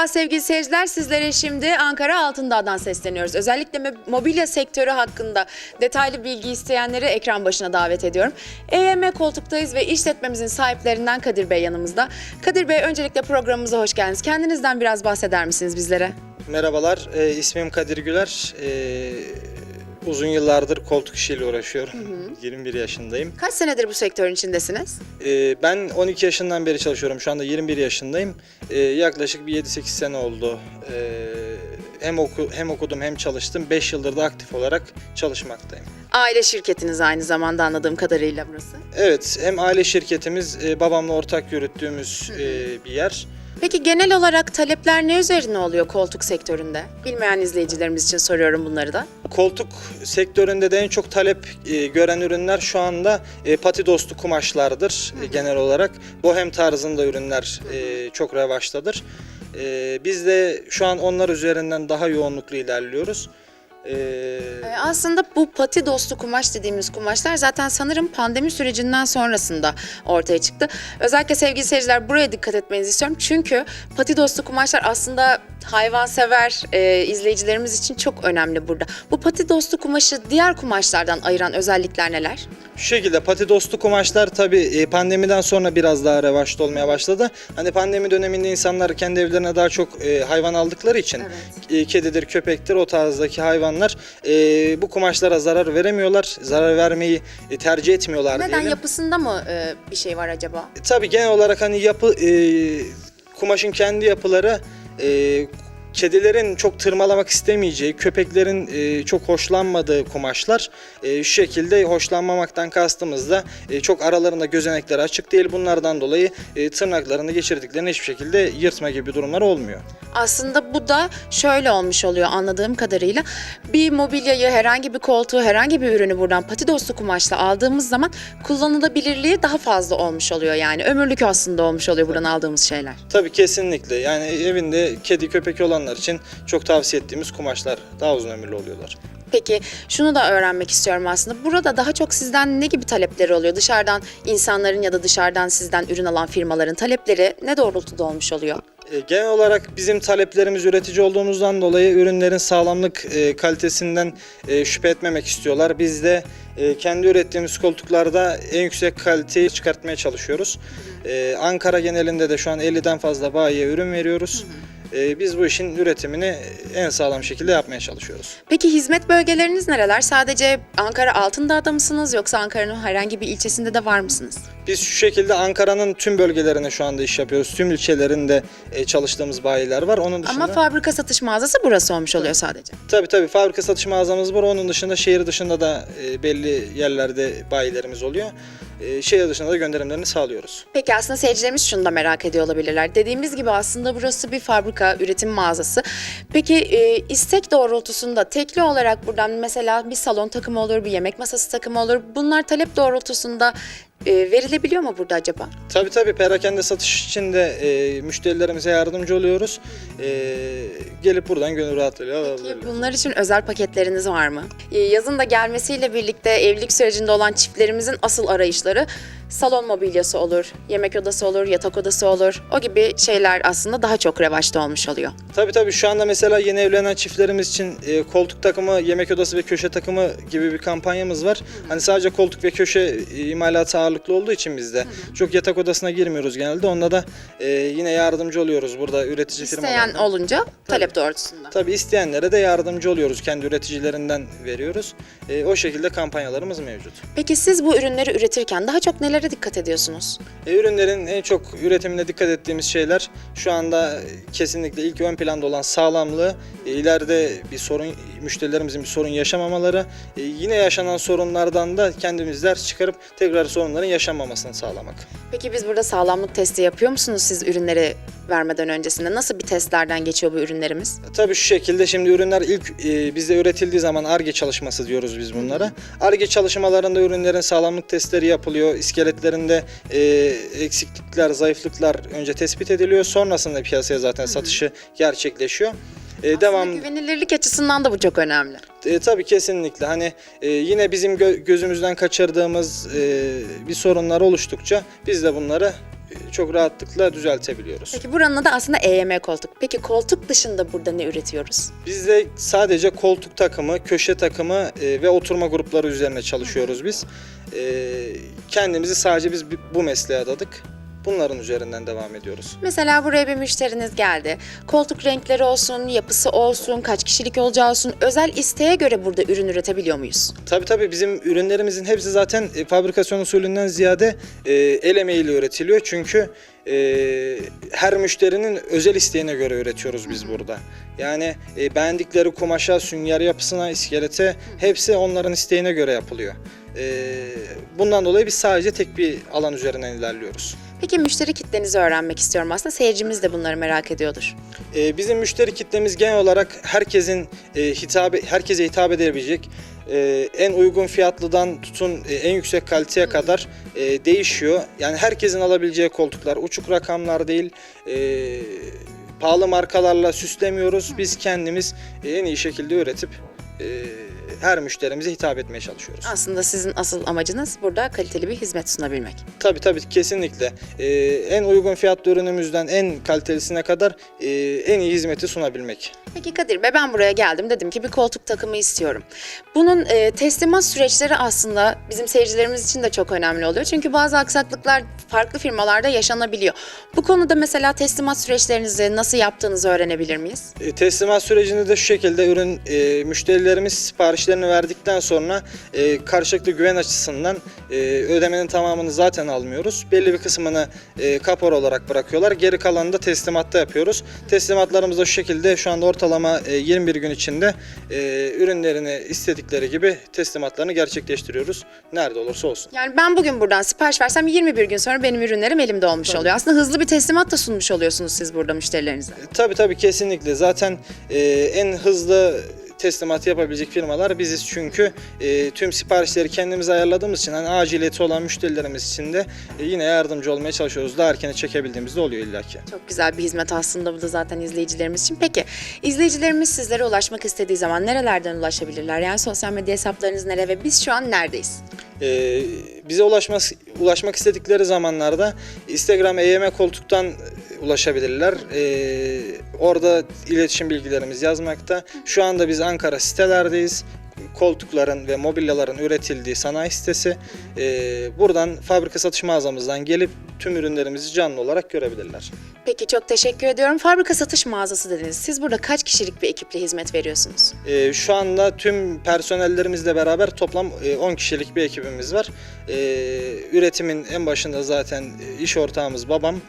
Merhaba sevgili seyirciler. Sizlere şimdi Ankara Altındağ'dan sesleniyoruz. Özellikle mo- mobilya sektörü hakkında detaylı bilgi isteyenleri ekran başına davet ediyorum. EYM koltuktayız ve işletmemizin sahiplerinden Kadir Bey yanımızda. Kadir Bey öncelikle programımıza hoş geldiniz. Kendinizden biraz bahseder misiniz bizlere? Merhabalar, e, ismim Kadir Güler. E, uzun yıllardır koltuk işiyle uğraşıyorum. 21 yaşındayım. Kaç senedir bu sektörün içindesiniz? E, ben 12 yaşından beri çalışıyorum. Şu anda 21 yaşındayım. E, yaklaşık bir 7-8 sene oldu. E, hem oku, hem okudum hem çalıştım. 5 yıldır da aktif olarak çalışmaktayım. Aile şirketiniz aynı zamanda anladığım kadarıyla burası. Evet, hem aile şirketimiz, e, babamla ortak yürüttüğümüz e, bir yer. Peki genel olarak talepler ne üzerine oluyor koltuk sektöründe? Bilmeyen izleyicilerimiz için soruyorum bunları da. Koltuk sektöründe de en çok talep e, gören ürünler şu anda e, pati dostu kumaşlardır e, genel olarak. Bohem tarzında ürünler e, çok revaçtadır. E, biz de şu an onlar üzerinden daha yoğunluklu ilerliyoruz. E, Ee, Aslında bu pati dostu kumaş dediğimiz kumaşlar zaten sanırım pandemi sürecinden sonrasında ortaya çıktı. Özellikle sevgili seyirciler buraya dikkat etmenizi istiyorum. Çünkü pati dostu kumaşlar aslında hayvansever e, izleyicilerimiz için çok önemli burada. Bu pati dostu kumaşı diğer kumaşlardan ayıran özellikler neler? Şu şekilde pati dostu kumaşlar tabii e, pandemiden sonra biraz daha revaçta olmaya başladı. Hani pandemi döneminde insanlar kendi evlerine daha çok e, hayvan aldıkları için e, kedidir, köpektir o tarzdaki hayvanlar e, bu kumaşlara zarar veremiyorlar. Zarar vermeyi e, tercih etmiyorlar Neden diyelim. yapısında mı e, bir şey var acaba? E, Tabii genel olarak hani yapı e, kumaşın kendi yapıları e, kedilerin çok tırmalamak istemeyeceği, köpeklerin e, çok hoşlanmadığı kumaşlar. E, şu şekilde hoşlanmamaktan kastımız da e, çok aralarında gözenekleri açık değil. Bunlardan dolayı e, tırnaklarını geçirdiklerinde hiçbir şekilde yırtma gibi durumlar olmuyor. Aslında bu da şöyle olmuş oluyor anladığım kadarıyla. Bir mobilyayı, herhangi bir koltuğu, herhangi bir ürünü buradan pati dostu kumaşla aldığımız zaman kullanılabilirliği daha fazla olmuş oluyor yani. Ömürlük aslında olmuş oluyor buradan aldığımız şeyler. Tabii kesinlikle. Yani evinde kedi köpek olanlar için çok tavsiye ettiğimiz kumaşlar daha uzun ömürlü oluyorlar. Peki şunu da öğrenmek istiyorum aslında. Burada daha çok sizden ne gibi talepleri oluyor? Dışarıdan insanların ya da dışarıdan sizden ürün alan firmaların talepleri ne doğrultuda olmuş oluyor? E, Genel olarak bizim taleplerimiz üretici olduğumuzdan dolayı ürünlerin sağlamlık e, kalitesinden e, şüphe etmemek istiyorlar. Biz de kendi ürettiğimiz koltuklarda en yüksek kaliteyi çıkartmaya çalışıyoruz. Ankara genelinde de şu an 50'den fazla bayiye ürün veriyoruz. E, Biz bu işin üretimini en sağlam şekilde yapmaya çalışıyoruz. Peki hizmet bölgeleriniz nereler? Sadece Ankara Altındağ'da mısınız yoksa Ankara'nın herhangi bir ilçesinde de var mısınız? Biz şu şekilde Ankara'nın tüm bölgelerine şu anda iş yapıyoruz. Tüm ilçelerinde e, çalıştığımız bayiler var. Onun dışında... Ama fabrika satış mağazası burası olmuş oluyor sadece. Tabii tabii fabrika satış mağazamız var. Onun dışında şehir dışında da e, belli yerlerde bayilerimiz oluyor. E, şehir dışında da gönderimlerini sağlıyoruz. Peki aslında seyircilerimiz şunu da merak ediyor olabilirler. Dediğimiz gibi aslında burası bir fabrika, üretim mağazası. Peki e, istek doğrultusunda tekli olarak buradan mesela bir salon takımı olur, bir yemek masası takımı olur. Bunlar talep doğrultusunda e, verilebiliyor mu burada acaba? Tabii tabii perakende satış için de e, müşterilerimize yardımcı oluyoruz. E, gelip buradan gönül rahatlığıyla Peki alabilirler. bunlar için özel paketleriniz var mı? Ee, Yazın da gelmesiyle birlikte evlilik sürecinde olan çiftlerimizin asıl arayışları salon mobilyası olur, yemek odası olur, yatak odası olur. O gibi şeyler aslında daha çok revaçta olmuş oluyor. Tabii tabii şu anda mesela yeni evlenen çiftlerimiz için e, koltuk takımı, yemek odası ve köşe takımı gibi bir kampanyamız var. Hani sadece koltuk ve köşe e, imalatı ağırlıklı olduğu için bizde çok yatak odasına girmiyoruz genelde. Onda da e, yine yardımcı oluyoruz burada üretici İsteyen firmalarına. olunca talep doğrultusunda. Tabii isteyenlere de yardımcı oluyoruz. Kendi üreticilerinden veriyoruz. E, o şekilde kampanyalarımız mevcut. Peki siz bu ürünleri üretirken daha çok nelere dikkat ediyorsunuz? E, ürünlerin en çok üretimine dikkat ettiğimiz şeyler şu anda kesinlikle ilk ön planda olan sağlamlığı, e, ileride bir sorun müşterilerimizin bir sorun yaşamamaları, e, yine yaşanan sorunlardan da kendimiz ders çıkarıp tekrar sorunların yaşanmamasını sağlamak. Peki biz burada sağlamlık testi yapıyor musunuz siz ürünleri vermeden öncesinde? Nasıl bir testlerden geçiyor bu ürünlerimiz? Tabii şu şekilde şimdi ürünler ilk e, bizde üretildiği zaman ARGE çalışması diyoruz biz bunlara. ARGE çalışmalarında ürünlerin sağlamlık testleri yapılıyor. İskeletlerinde e, eksiklikler, zayıflıklar önce tespit ediliyor. Sonrasında piyasaya zaten satışı gerçekleşiyor. E, devam güvenilirlik açısından da bu çok önemli. e, tabii kesinlikle hani e, yine bizim gö- gözümüzden kaçırdığımız e, bir sorunlar oluştukça biz de bunları e, çok rahatlıkla düzeltebiliyoruz. Peki buranın adı aslında EYM koltuk. Peki koltuk dışında burada ne üretiyoruz? Biz de sadece koltuk takımı, köşe takımı e, ve oturma grupları üzerine çalışıyoruz biz. E, kendimizi sadece biz bu mesleğe adadık. Bunların üzerinden devam ediyoruz. Mesela buraya bir müşteriniz geldi. Koltuk renkleri olsun, yapısı olsun, kaç kişilik olacağı olsun. Özel isteğe göre burada ürün üretebiliyor muyuz? Tabii tabii bizim ürünlerimizin hepsi zaten e, fabrikasyon usulünden ziyade e, el emeğiyle üretiliyor. Çünkü e, her müşterinin özel isteğine göre üretiyoruz biz burada. Yani e, beğendikleri kumaşa, sünger yapısına, iskelete hepsi onların isteğine göre yapılıyor. E, bundan dolayı biz sadece tek bir alan üzerinden ilerliyoruz. Peki müşteri kitlenizi öğrenmek istiyorum aslında. Seyircimiz de bunları merak ediyordur. Ee, bizim müşteri kitlemiz genel olarak herkesin e, hitap herkese hitap edebilecek e, en uygun fiyatlıdan tutun e, en yüksek kaliteye kadar e, değişiyor. Yani herkesin alabileceği koltuklar uçuk rakamlar değil. e, pahalı markalarla süslemiyoruz. Biz kendimiz e, en iyi şekilde üretip e, her müşterimize hitap etmeye çalışıyoruz. Aslında sizin asıl amacınız burada kaliteli bir hizmet sunabilmek. Tabii tabii kesinlikle. Ee, en uygun fiyatlı ürünümüzden en kalitelisine kadar e, en iyi hizmeti sunabilmek. Peki Kadir Bey ben buraya geldim dedim ki bir koltuk takımı istiyorum. Bunun e, teslimat süreçleri aslında bizim seyircilerimiz için de çok önemli oluyor. Çünkü bazı aksaklıklar farklı firmalarda yaşanabiliyor. Bu konuda mesela teslimat süreçlerinizi nasıl yaptığınızı öğrenebilir miyiz? E, teslimat sürecinde de şu şekilde ürün e, müşterilerimiz siparişlerini verdikten sonra e, karşılıklı güven açısından e, ödemenin tamamını zaten almıyoruz. Belli bir kısmını e, kapor olarak bırakıyorlar. Geri kalanını da teslimatta yapıyoruz. Teslimatlarımız da şu şekilde şu anda ortalama e, 21 gün içinde e, ürünlerini istedikleri gibi teslimatlarını gerçekleştiriyoruz. Nerede olursa olsun. Yani ben bugün buradan sipariş versem 21 gün sonra benim ürünlerim elimde olmuş oluyor. Aslında hızlı bir teslimat da sunmuş oluyorsunuz siz burada müşterilerinize. Tabii tabii kesinlikle. Zaten e, en hızlı teslimat yapabilecek firmalar biziz çünkü e, tüm siparişleri kendimiz ayarladığımız için hani aciliyeti olan müşterilerimiz için de e, yine yardımcı olmaya çalışıyoruz. Daha erken çekebildiğimiz de oluyor illaki. Çok güzel bir hizmet aslında bu da zaten izleyicilerimiz için. Peki izleyicilerimiz sizlere ulaşmak istediği zaman nerelerden ulaşabilirler? Yani sosyal medya hesaplarınız nere ve biz şu an neredeyiz? E, bize ulaşmak, ulaşmak istedikleri zamanlarda Instagram EYM koltuktan e, ulaşabilirler. E, orada iletişim bilgilerimiz yazmakta. Şu anda biz Ankara sitelerdeyiz. Koltukların ve mobilyaların üretildiği sanayi sitesi. E, buradan fabrika satış mağazamızdan gelip tüm ürünlerimizi canlı olarak görebilirler. Peki çok teşekkür ediyorum. Fabrika satış mağazası dediniz. Siz burada kaç kişilik bir ekiple hizmet veriyorsunuz? E, şu anda tüm personellerimizle beraber toplam e, 10 kişilik bir ekibimiz var. E, üretimin en başında zaten e, iş ortağımız babam.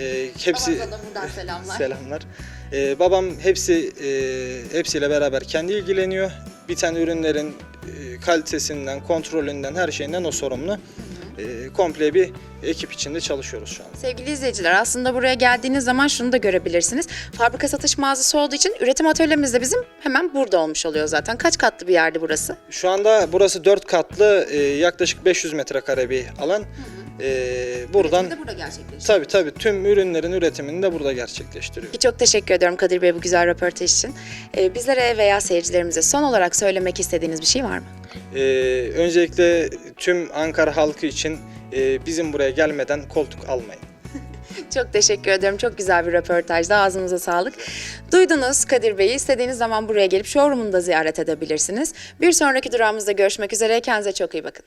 E, hepsi buradan selamlar. selamlar. E, babam hepsi e, hepsiyle beraber kendi ilgileniyor. Biten ürünlerin e, kalitesinden, kontrolünden, her şeyinden o sorumlu. E, komple bir ekip içinde çalışıyoruz şu an. Sevgili izleyiciler aslında buraya geldiğiniz zaman şunu da görebilirsiniz. Fabrika satış mağazası olduğu için üretim atölyemiz de bizim hemen burada olmuş oluyor zaten. Kaç katlı bir yerdi burası? Şu anda burası 4 katlı e, yaklaşık 500 metrekare bir alan. E, buradan burada gerçekleşiyor. tabii tabii tüm ürünlerin üretimini de burada gerçekleştiriyor. Peki çok teşekkür ediyorum Kadir Bey bu güzel röportaj için. Ee, bizlere veya seyircilerimize son olarak söylemek istediğiniz bir şey var mı? E, öncelikle tüm Ankara halkı için e, bizim buraya gelmeden koltuk almayın. Çok teşekkür ediyorum. Çok güzel bir röportajdı. Ağzınıza sağlık. Duydunuz Kadir Bey'i. İstediğiniz zaman buraya gelip showroom'unu da ziyaret edebilirsiniz. Bir sonraki durağımızda görüşmek üzere. Kendinize çok iyi bakın.